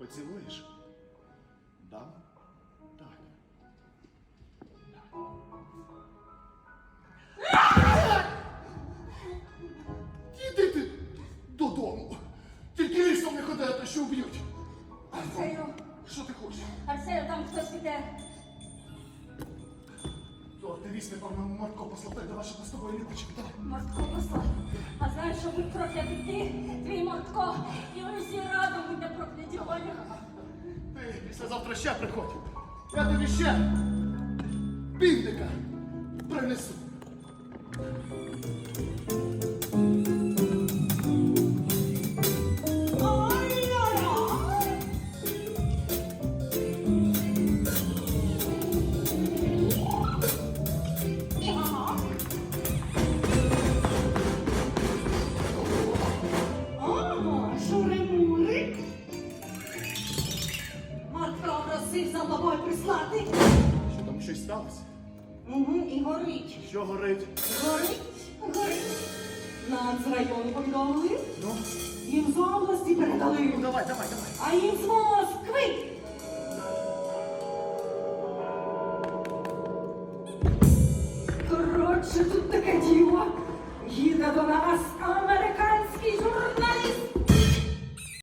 Поцілуєш? Да? Так. Іди ти додому. Тільки лісом не ходи, а то що вб'ють. Арсею, Що ти хочеш? Арсею, там хтось іде. То активіст, напевно, Марко послав, давай, щоб з тобою не бачимо. Давай. Мартко послав. А знаєш, що будь проклятий ти, твій Мартко, Ти післязавтра ще приходь. Я тобі ще півника принесу. Просив за тобою прислати. Що там щось сталося? Угу, і горить. Що горить? Горить, горить. Нацрайон повідомили. Ну, Їм з області передали. ну давай, давай, давай. А їм з Москви. Коротше, тут таке діло. Їде до нас журналіст.